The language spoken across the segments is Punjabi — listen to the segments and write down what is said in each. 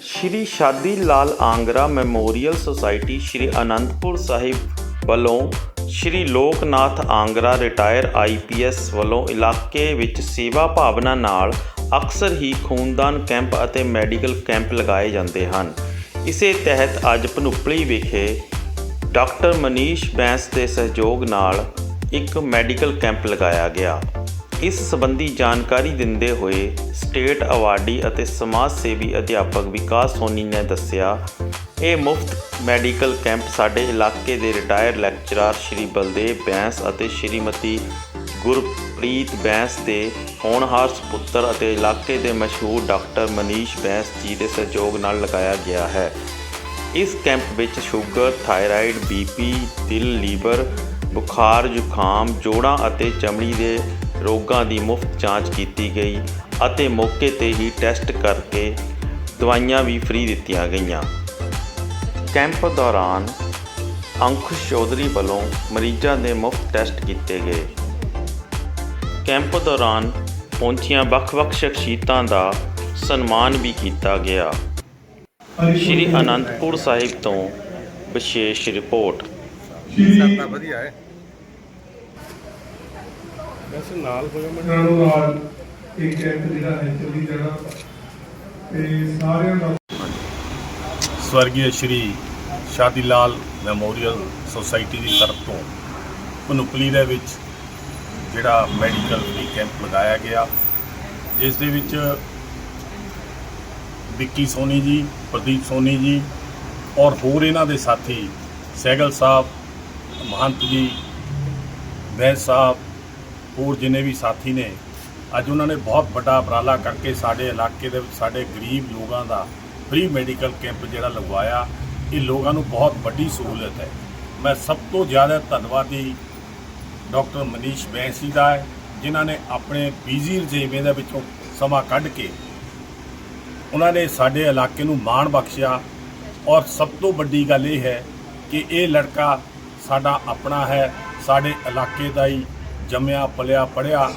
ਸ਼੍ਰੀ ਸ਼ਾਦੀ ਲਾਲ ਆਂਗਰਾ ਮੈਮੋਰੀਅਲ ਸੁਸਾਇਟੀ ਸ਼੍ਰੀ ਅਨੰਦਪੁਰ ਸਾਹਿਬ ਵੱਲੋਂ ਸ਼੍ਰੀ ਲੋਕਨਾਥ ਆਂਗਰਾ ਰਿਟਾਇਰ ਆਈਪੀਐਸ ਵੱਲੋਂ ਇਲਾਕੇ ਵਿੱਚ ਸੇਵਾ ਭਾਵਨਾ ਨਾਲ ਅਕਸਰ ਹੀ ਖੂਨਦਾਨ ਕੈਂਪ ਅਤੇ ਮੈਡੀਕਲ ਕੈਂਪ ਲਗਾਏ ਜਾਂਦੇ ਹਨ। ਇਸੇ ਤਹਿਤ ਅੱਜ ਭਨੁੱਪਲੀ ਵਿਖੇ ਡਾਕਟਰ ਮਨੀਸ਼ ਬੈਂਸ ਦੇ ਸਹਿਯੋਗ ਨਾਲ ਇੱਕ ਮੈਡੀਕਲ ਕੈਂਪ ਲਗਾਇਆ ਗਿਆ। ਇਸ ਸੰਬੰਧੀ ਜਾਣਕਾਰੀ ਦਿੰਦੇ ਹੋਏ ਸਟੇਟ ਅਵਾਰਡੀ ਅਤੇ ਸਮਾਜ ਸੇਵੀ ਅਧਿਆਪਕ ਵਿਕਾਸ ਸੋਨੀ ਨੇ ਦੱਸਿਆ ਇਹ ਮੁਫਤ ਮੈਡੀਕਲ ਕੈਂਪ ਸਾਡੇ ਇਲਾਕੇ ਦੇ ਰਿਟਾਇਰ ਲੈਕਚਰਰ ਸ਼੍ਰੀ ਬਲਦੇਵ ਬੈਂਸ ਅਤੇ ਸ਼੍ਰੀਮਤੀ ਗੁਰਪ੍ਰੀਤ ਬੈਂਸ ਦੇ ਹੋਣਹਾਰ ਸੁਪੁੱਤਰ ਅਤੇ ਇਲਾਕੇ ਦੇ ਮਸ਼ਹੂਰ ਡਾਕਟਰ ਮਨੀਸ਼ ਬੈਂਸ ਜੀ ਦੇ ਸਹਿਯੋਗ ਨਾਲ ਲਗਾਇਆ ਗਿਆ ਹੈ। ਇਸ ਕੈਂਪ ਵਿੱਚ ਸ਼ੂਗਰ, ਥਾਇਰਾਇਡ, ਬੀਪੀ, ਦਿਲ, ਲੀਵਰ, ਬੁਖਾਰ, ਜ਼ੁਕਾਮ, ਜੋੜਾਂ ਅਤੇ ਚਮੜੀ ਦੇ ਰੋਗਾਂ ਦੀ ਮੁਫਤ ਜਾਂਚ ਕੀਤੀ ਗਈ ਅਤੇ ਮੌਕੇ ਤੇ ਹੀ ਟੈਸਟ ਕਰਕੇ ਦਵਾਈਆਂ ਵੀ ਫ੍ਰੀ ਦਿੱਤੀਆਂ ਗਈਆਂ। ਕੈਂਪ ਦੌਰਾਨ ਅੰਕੁਸ਼ ਚੌਧਰੀ ਵੱਲੋਂ ਮਰੀਜ਼ਾਂ ਦੇ ਮੁਫਤ ਟੈਸਟ ਕੀਤੇ ਗਏ। ਕੈਂਪ ਦੌਰਾਨ ਪਹੁੰਚੀਆਂ ਵੱਖ-ਵੱਖ ਸ਼ਖਸੀਅਤਾਂ ਦਾ ਸਨਮਾਨ ਵੀ ਕੀਤਾ ਗਿਆ। ਸ਼੍ਰੀ ਅਨੰਦਪੁਰ ਸਾਹਿਬ ਤੋਂ ਵਿਸ਼ੇਸ਼ ਰਿਪੋਰਟ। ਸਰ ਤਾਂ ਵਧੀਆ ਹੈ। ਵੈਸੇ ਨਾਲ ਹੋਇਆ ਮੈਂ ਨਾਲੋਂ ਨਾਲ ਇੱਕ ਕੈਂਪ ਜਿਹੜਾ ਹੈ ਚੱਲੀ ਜਾਣਾ। ਤੇ ਸਾਰਿਆਂ ਦਾ ਸਵਰਗੀ ਸ਼੍ਰੀ ਸ਼ਾਦੀ ਲਾਲ ਮੈਮੋਰੀਅਲ ਸੁਸਾਇਟੀ ਦੀ ਤਰਫ ਤੋਂ ਪਨੁਪਲੀ ਦੇ ਵਿੱਚ ਜਿਹੜਾ ਮੈਡੀਕਲ ਫ੍ਰੀ ਕੈਂਪ ਲਗਾਇਆ ਗਿਆ। ਜਿਸ ਦੇ ਵਿੱਚ ਵਿੱਕੀ ਸੋਨੀ ਜੀ ਪ੍ਰਦੀਪ ਸੋਨੀ ਜੀ ਔਰ ਹੋਰ ਇਹਨਾਂ ਦੇ ਸਾਥੀ ਸਹਿਗਲ ਸਾਹਿਬ ਮਹੰਤ ਜੀ ਵੈਦ ਸਾਹਿਬ ਹੋਰ ਜਿੰਨੇ ਵੀ ਸਾਥੀ ਨੇ, ਅੱਜ ਉਹਨਾਂ ਨੇ ਬਹੁਤ ਵੱਡਾ ਉਪਰਾਲਾ ਕਰਕੇ ਸਾਡੇ ਇਲਾਕੇ ਦੇ ਵਿੱਚ, ਸਾਡੇ ਗਰੀਬ ਲੋਕਾਂ ਦਾ ਫ੍ਰੀ ਮੈਡੀਕਲ ਕੈਂਪ ਜਿਹੜਾ ਲਗਵਾਇਆ, ਇਹ ਲੋਕਾਂ ਨੂੰ ਬਹੁਤ ਵੱਡੀ ਸਹੂਲਤ ਹੈ। ਮੈਂ ਸਭ ਤੋਂ ਜ਼ਿਆਦਾ ਧੰਨਵਾਦੀ ਡਾਕਟਰ ਮਨੀਸ਼ ਬੈਂਸੀ ਦਾ ਹੈ, ਜਿਨ੍ਹਾਂ ਨੇ ਆਪਣੇ ਬੀਜੀ ਰਜੇਵੇਂ ਦੇ ਵਿੱਚੋਂ ਸਮਾਂ ਕੱਢ ਕੇ ਉਹਨਾਂ ਨੇ ਸਾਡੇ ਇਲਾਕੇ ਨੂੰ ਮਾਣ ਬਖਸ਼ਿਆ। ਔਰ ਸਭ ਤੋਂ ਵੱਡੀ ਗੱਲ ਇਹ ਹੈ ਕਿ ਇਹ ਲੜਕਾ ਸਾਡਾ ਆਪਣਾ ਹੈ, ਸਾਡੇ ਇਲਾਕੇ ਦਾ ਹੀ ਜੰਮਿਆ, ਪਲਿਆ, ਪੜਿਆ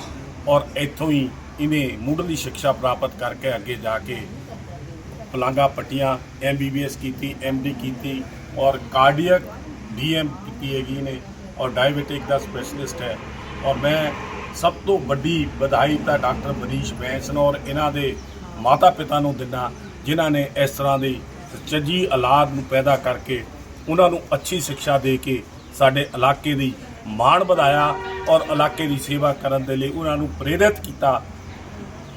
ਔਰ ਇੱਥੋਂ ਹੀ ਇਹਨੇ ਮੁੱਢਲੀ ਸਿੱਖਿਆ ਪ੍ਰਾਪਤ ਕਰਕੇ ਅੱਗੇ ਜਾ ਕੇ ਪਲਾਂਗਾ ਪੱਟੀਆਂ ਐਮਬੀਬੀਐਸ ਕੀਤੀ ਐਮਡੀ ਕੀਤੀ ਔਰ ਕਾਰਡੀਅਕ ਡੀਐਮ ਕੀਤੀ ਹੈਗੀ ਨੇ ਔਰ ਡਾਇਬੀਟਿਕ ਦਾ ਸਪੈਸ਼ਲਿਸਟ ਹੈ ਔਰ ਮੈਂ ਸਭ ਤੋਂ ਵੱਡੀ ਵਧਾਈ ਤਾਂ ਡਾਕਟਰ ਮਨੀਸ਼ ਬੈਂਸ ਨੂੰ ਔਰ ਇਹਨਾਂ ਦੇ ਮਾਤਾ ਪਿਤਾ ਨੂੰ ਦਿੰਦਾ, ਜਿਨ੍ਹਾਂ ਨੇ ਇਸ ਤਰ੍ਹਾਂ ਦੀ ਚੱਜੀ ਔਲਾਦ ਨੂੰ ਪੈਦਾ ਕਰਕੇ ਉਹਨਾਂ ਨੂੰ ਅੱਛੀ ਸਿੱਖਿਆ ਦੇ ਕੇ ਸਾਡੇ ਇਲਾਕੇ ਦੀ ਮਾਣ ਵਧਾਇਆ ਔਰ ਇਲਾਕੇ ਦੀ ਸੇਵਾ ਕਰਨ ਦੇ ਲਈ ਉਹਨਾਂ ਨੂੰ ਪ੍ਰੇਰਿਤ ਕੀਤਾ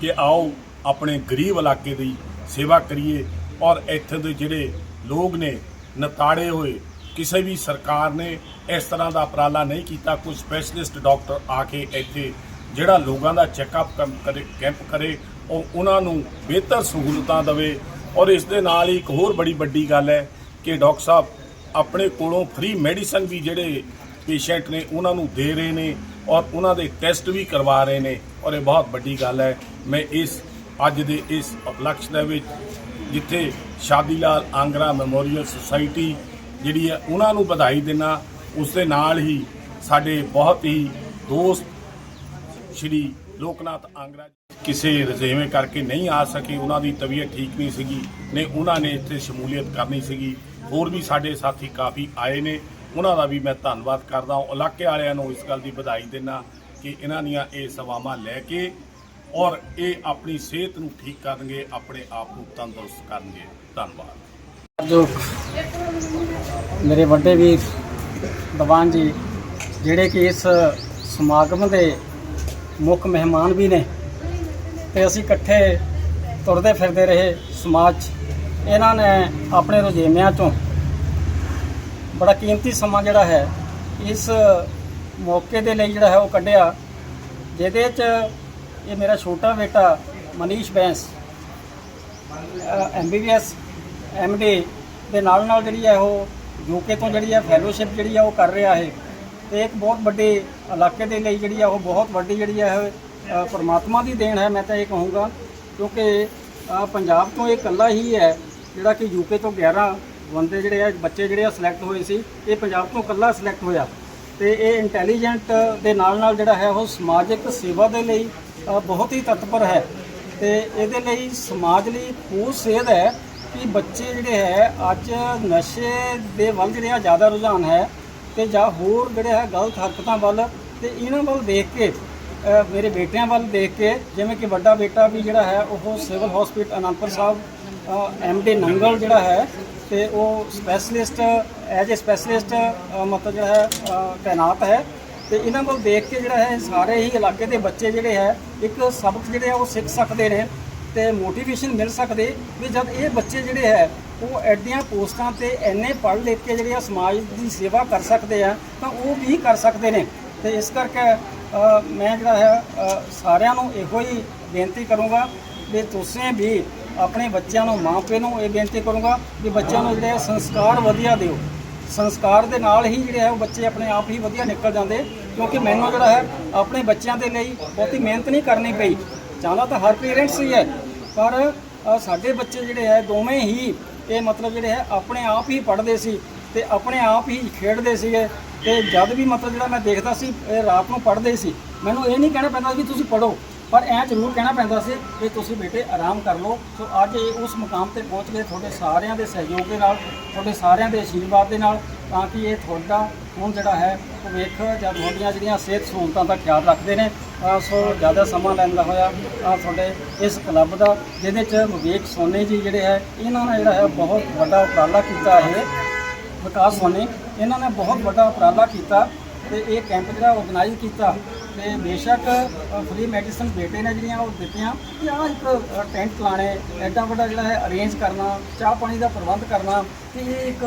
ਕਿ ਆਓ ਆਪਣੇ ਗਰੀਬ ਇਲਾਕੇ ਦੀ ਸੇਵਾ ਕਰੀਏ ਔਰ ਇੱਥੇ ਦੇ ਜਿਹੜੇ ਲੋਕ ਨੇ, ਨਤਾੜੇ ਹੋਏ, ਕਿਸੇ ਵੀ ਸਰਕਾਰ ਨੇ ਇਸ ਤਰ੍ਹਾਂ ਦਾ ਉਪਰਾਲਾ ਨਹੀਂ ਕੀਤਾ, ਕੋਈ ਸਪੈਸ਼ਲਿਸਟ ਡਾਕਟਰ ਆ ਕੇ ਇੱਥੇ ਜਿਹੜਾ ਲੋਕਾਂ ਦਾ ਚੈੱਕਅਪ ਕਰੇ ਕੈਂਪ ਕਰੇ, ਉਹ ਉਹਨਾਂ ਨੂੰ ਬਿਹਤਰ ਸਹੂਲਤਾਂ ਦੇਵੇ ਔਰ ਇਸ ਦੇ ਨਾਲ ਹੀ ਇੱਕ ਹੋਰ ਬੜੀ ਵੱਡੀ ਗੱਲ ਹੈ ਕਿ ਡਾਕਟਰ ਸਾਹਿਬ, ਆਪਣੇ ਕੋਲੋਂ ਫ੍ਰੀ ਮੈਡੀਸਨ ਵੀ ਜਿਹੜੇ ਪੇਸ਼ੈਂਟ ਨੇ, ਉਹਨਾਂ ਨੂੰ ਦੇ ਰਹੇ ਨੇ ਔਰ ਉਹਨਾਂ ਦੇ ਟੈਸਟ ਵੀ ਕਰਵਾ ਰਹੇ ਨੇ। ਔਰ ਇਹ ਬਹੁਤ ਵੱਡੀ ਗੱਲ ਹੈ। ਮੈਂ ਇਸ, ਅੱਜ ਦੇ ਇਸ ਉਪਲਕਸ਼ ਦੇ ਵਿੱਚ ਜਿੱਥੇ ਸ਼ਾਦੀ ਲਾਲ ਆਂਗਰਾ ਮੈਮੋਰੀਅਲ ਸੁਸਾਇਟੀ ਜਿਹੜੀ ਹੈ, ਉਹਨਾਂ ਨੂੰ ਵਧਾਈ ਦੇਣਾ ਉਸ ਦੇ ਨਾਲ ਹੀ ਸਾਡੇ ਬਹੁਤ ਹੀ ਦੋਸਤ ਸ਼੍ਰੀ ਲੋਕਨਾਥ ਆਂਗਰਾ ਕਿਸੇ ਰਜੇਵੇਂ ਕਰਕੇ ਨਹੀਂ ਆ ਸਕੇ। ਉਹਨਾਂ ਦੀ ਤਬੀਅਤ ਠੀਕ ਨਹੀਂ ਸੀਗੀ, ਨੇ ਉਹਨਾਂ ਨੇ ਇੱਥੇ ਸ਼ਮੂਲੀਅਤ ਕਰਨੀ ਸੀਗੀ। ਹੋਰ ਵੀ ਸਾਡੇ ਸਾਥੀ ਕਾਫੀ ਆਏ ਨੇ। ਉਹਨਾਂ ਦਾ ਵੀ ਮੈਂ ਧੰਨਵਾਦ ਕਰਦਾ ਹਾਂ। ਇਲਾਕੇ ਵਾਲਿਆਂ ਨੂੰ ਇਸ ਗੱਲ ਦੀ ਵਧਾਈ ਦਿੰਦਾ ਕਿ ਇਹਨਾਂ ਦੀਆਂ ਇਹ ਸੇਵਾਵਾਂ ਲੈ ਕੇ ਔਰ ਇਹ ਆਪਣੀ ਸਿਹਤ ਨੂੰ ਠੀਕ ਕਰਨਗੇ, ਆਪਣੇ ਆਪ ਨੂੰ ਤੰਦਰੁਸਤ ਕਰਨਗੇ। ਧੰਨਵਾਦ। ਜੋ ਮੇਰੇ ਵੱਡੇ ਵੀਰ ਦੀਵਾਨ ਜੀ, ਜਿਹੜੇ ਕਿ ਇਸ ਸਮਾਗਮ ਦੇ ਮੁੱਖ ਮਹਿਮਾਨ ਵੀ ਨੇ ਤੇ ਅਸੀਂ ਇਕੱਠੇ ਤੁਰਦੇ ਫਿਰਦੇ ਰਹੇ ਸਮਾਜ 'ਚ। ਇਹਨਾਂ ਨੇ ਆਪਣੇ ਰੁਝੇਵਿਆਂ ਚੋਂ ਬੜਾ ਕੀਮਤੀ ਸਮਾਂ ਜਿਹੜਾ ਹੈ, ਇਸ ਮੌਕੇ ਦੇ ਲਈ ਜਿਹੜਾ ਹੈ ਉਹ ਕੱਢਿਆ। ਜਿਹਦੇ 'ਚ ਇਹ ਮੇਰਾ ਛੋਟਾ ਬੇਟਾ ਮਨੀਸ਼ ਬੈਂਸ ਐਮਬੀਬੀਐਸ ਐਮਡੀ ਦੇ ਨਾਲ ਨਾਲ ਜਿਹੜੀ ਹੈ ਉਹ ਯੂਕੇ ਤੋਂ ਜਿਹੜੀ ਹੈ ਫੈਲੋਸ਼ਿਪ ਜਿਹੜੀ ਹੈ ਉਹ ਕਰ ਰਿਹਾ ਹੈ। ਤੇ ਇੱਕ ਬਹੁਤ ਵੱਡੇ ਇਲਾਕੇ ਦੇ ਲਈ ਜਿਹੜੀ ਹੈ ਉਹ ਬਹੁਤ ਵੱਡੀ ਜਿਹੜੀ ਹੈ ਪਰਮਾਤਮਾ ਦੀ ਦੇਣ ਹੈ, ਮੈਂ ਤਾਂ ਇਹ ਕਹੂੰਗਾ। ਕਿਉਂਕਿ ਪੰਜਾਬ ਤੋਂ ਇਹ ਇਕੱਲਾ ਹੀ ਹੈ ਜਿਹੜਾ ਕਿ ਯੂਕੇ ਤੋਂ 11 ਬੰਦੇ ਜਿਹੜੇ ਆ, ਬੱਚੇ ਜਿਹੜੇ ਆ ਸਿਲੈਕਟ ਹੋਏ ਸੀ, ਇਹ ਪੰਜਾਬ ਤੋਂ ਇਕੱਲਾ ਸਿਲੈਕਟ ਹੋਇਆ। ਤੇ ਇਹ ਇੰਟੈਲੀਜੈਂਟ ਦੇ ਨਾਲ ਨਾਲ ਜਿਹੜਾ ਹੈ, ਉਹ ਸਮਾਜਿਕ ਸੇਵਾ ਦੇ ਲਈ ਬਹੁਤ ਹੀ ਤਤਪਰ ਹੈ। ਤੇ ਇਹਦੇ ਲਈ ਸਮਾਜ ਲਈ ਠੋਸ ਸੇਧ ਹੈ ਕਿ ਬੱਚੇ ਜਿਹੜੇ ਹੈ, ਅੱਜ ਨਸ਼ੇ ਦੇ ਵੱਲ ਜਿਹੜਾ ਜ਼ਿਆਦਾ ਰੁਝਾਨ ਹੈ ਤੇ ਜਾਂ ਹੋਰ ਜਿਹੜੇ ਹੈ, ਗਲਤ ਹਰਕਤਾਂ ਵੱਲ ਤੇ ਇਹਨਾਂ ਵੱਲ ਦੇਖ ਕੇ ਮੇਰੇ ਬੇਟਿਆਂ ਵੱਲ ਦੇਖ ਕੇ, ਜਿਵੇਂ ਕਿ ਵੱਡਾ ਬੇਟਾ ਵੀ ਜਿਹੜਾ ਹੈ, ਉਹ civil hospital Anandpur Sahib MD Nangal ਜਿਹੜਾ ਹੈ ਤੇ ਉਹ ਸਪੈਸ਼ਲਿਸਟ ਐਜ ਅ ਸਪੈਸ਼ਲਿਸਟ ਮਤਲਬ ਜਿਹੜਾ ਹੈ ਤਾਇਨਾਤ ਹੈ। ਤੇ ਇਹਨਾਂ ਕੋਲ ਦੇਖ ਕੇ ਜਿਹੜਾ ਹੈ, ਸਾਰੇ ਹੀ ਇਲਾਕੇ ਦੇ ਬੱਚੇ ਜਿਹੜੇ ਹੈ, ਇੱਕ ਸਬਕ ਜਿਹੜੇ ਆ ਉਹ ਸਿੱਖ ਸਕਦੇ ਨੇ ਤੇ ਮੋਟੀਵੇਸ਼ਨ ਮਿਲ ਸਕਦੇ ਵੀ ਜਦ ਇਹ ਬੱਚੇ ਜਿਹੜੇ ਹੈ, ਉਹ ਐਡੀਆਂ ਪੋਸਟਾਂ ਤੇ ਐਨੇ ਪੜ੍ਹ ਲਿਖ ਕੇ ਜਿਹੜੇ ਆ ਸਮਾਜ ਦੀ ਸੇਵਾ ਕਰ ਸਕਦੇ ਆ, ਤਾਂ ਉਹ ਵੀ ਕਰ ਸਕਦੇ ਨੇ। ਤੇ ਇਸ ਕਰਕੇ ਮੈਂ ਜਿਹੜਾ ਹੈ ਸਾਰਿਆਂ ਨੂੰ ਇਹੋ ਹੀ ਬੇਨਤੀ ਕਰੂੰਗਾ ਵੀ ਤੁਸੀਂ ਵੀ ਆਪਣੇ ਬੱਚਿਆਂ ਨੂੰ ਮਾਪੇ ਨੂੰ ਇਹ ਬੇਨਤੀ ਕਰੂੰਗਾ ਕਿ ਬੱਚਿਆਂ ਨੂੰ ਜਿਹੜੇ ਆ ਸੰਸਕਾਰ ਵਧੀਆ ਦਿਓ। ਸੰਸਕਾਰ ਦੇ ਨਾਲ ਹੀ ਜਿਹੜੇ ਹੈ ਉਹ ਬੱਚੇ ਆਪਣੇ ਆਪ ਹੀ ਵਧੀਆ ਨਿਕਲ ਜਾਂਦੇ, ਕਿਉਂਕਿ ਮੈਨੂੰ ਜਿਹੜਾ ਹੈ ਆਪਣੇ ਬੱਚਿਆਂ ਦੇ ਲਈ ਬਹੁਤੀ ਮਿਹਨਤ ਨਹੀਂ ਕਰਨੀ ਪਈ। ਚਾਹੁੰਦਾ ਤਾਂ ਹਰ ਪੇਰੈਂਟਸ ਹੀ ਹੈ, ਪਰ ਸਾਡੇ ਬੱਚੇ ਜਿਹੜੇ ਹੈ ਦੋਵੇਂ ਹੀ ਇਹ ਮਤਲਬ ਜਿਹੜੇ ਹੈ ਆਪਣੇ ਆਪ ਹੀ ਪੜ੍ਹਦੇ ਸੀ ਤੇ ਆਪਣੇ ਆਪ ਹੀ ਖੇਡਦੇ ਸੀਗੇ। ਤੇ ਜਦ ਵੀ ਮਤਲਬ ਜਿਹੜਾ ਮੈਂ ਦੇਖਦਾ ਸੀ, ਇਹ ਰਾਤ ਨੂੰ ਪੜ੍ਹਦੇ ਸੀ, ਮੈਨੂੰ ਇਹ ਨਹੀਂ ਕਹਿਣਾ ਪੈਂਦਾ ਕਿ ਤੁਸੀਂ ਪੜ੍ਹੋ। ਪਰ ਐਂ ਜ਼ਰੂਰ ਕਹਿਣਾ ਪੈਂਦਾ ਸੀ ਕਿ ਤੁਸੀਂ ਬੇਟੇ ਆਰਾਮ ਕਰ ਲਓ। ਸੋ ਅੱਜ ਇਹ ਉਸ ਮੁਕਾਮ ਤੇ ਪਹੁੰਚ ਗਏ ਤੁਹਾਡੇ ਸਾਰਿਆਂ ਦੇ ਸਹਿਯੋਗ ਦੇ ਨਾਲ, ਤੁਹਾਡੇ ਸਾਰਿਆਂ ਦੇ ਆਸ਼ੀਰਵਾਦ ਦੇ ਨਾਲ ਤਾਂ ਕਿ ਇਹ ਤੁਹਾਡਾ ਹੁਣ ਜਿਹੜਾ ਹੈ ਭਵਿੱਖ ਜਾਂ ਤੁਹਾਡੀਆਂ ਜਿਹੜੀਆਂ ਸਿਹਤ ਸਹੂਲਤਾਂ ਦਾ ਖਿਆਲ ਰੱਖਦੇ ਨੇ ਸੋ ਜ਼ਿਆਦਾ ਸਮਾਂ ਲੈਂਦਾ ਹੋਇਆ। ਤੁਹਾਡੇ ਇਸ ਕਲੱਬ ਦਾ, ਜਿਹਦੇ ਚ ਵਿਵੇਕ ਸੋਨੀ ਜੀ ਜਿਹੜੇ ਹੈ, ਇਹਨਾਂ ਨੇ ਜਿਹੜਾ ਹੈ ਬਹੁਤ ਵੱਡਾ ਉਪਰਾਲਾ ਕੀਤਾ ਹੈ ਵਿਕਾਸ ਸੋਨੀ, ਇਹਨਾਂ ਨੇ ਬਹੁਤ ਵੱਡਾ ਉਪਰਾਲਾ ਕੀਤਾ ਤੇ ਇਹ ਕੈਂਪ ਜਿਹੜਾ ਆਰਗੇਨਾਈਜ਼ ਕੀਤਾ। ਤੇ ਬੇਸ਼ੱਕ ਫ੍ਰੀ ਮੈਡੀਸਨ ਬੇਟੇ ਨੇ ਜਿਹੜੀਆਂ ਉਹ ਦਿੱਤੀਆਂ। ਕਿ ਆਹ ਇੱਕ ਟੈਂਟ ਲਾਣੇ ਐਡਾ ਵੱਡਾ ਜਿਹੜਾ ਹੈ ਅਰੇਂਜ ਕਰਨਾ ਚਾਹ ਪਾਣੀ ਦਾ ਪ੍ਰਬੰਧ ਕਰਨਾ ਤੇ ਇਹ ਇੱਕ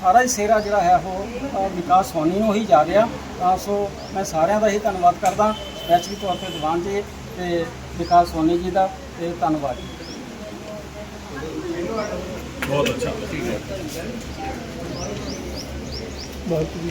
ਸਾਰਾ ਹੀ ਸੇਰਾ ਜਿਹੜਾ ਹੈ ਉਹ ਵਿਕਾਸ ਸੋਨੀ ਨੂੰ ਹੀ ਜਾ ਰਿਹਾ। ਸੋ ਮੈਂ ਸਾਰਿਆਂ ਦਾ ਹੀ ਧੰਨਵਾਦ ਕਰਦਾ ਸਪੈਸ਼ਲੀ ਤੌਰ ਤੇ ਦੀਵਾਨ ਜੀ ਤੇ ਵਿਕਾਸ ਸੋਨੀ ਜੀ ਦਾ ਤੇ ਧੰਨਵਾਦ ਬਹੁਤ ਅੱਛਾ। ਬਾਕੀ ਵੀ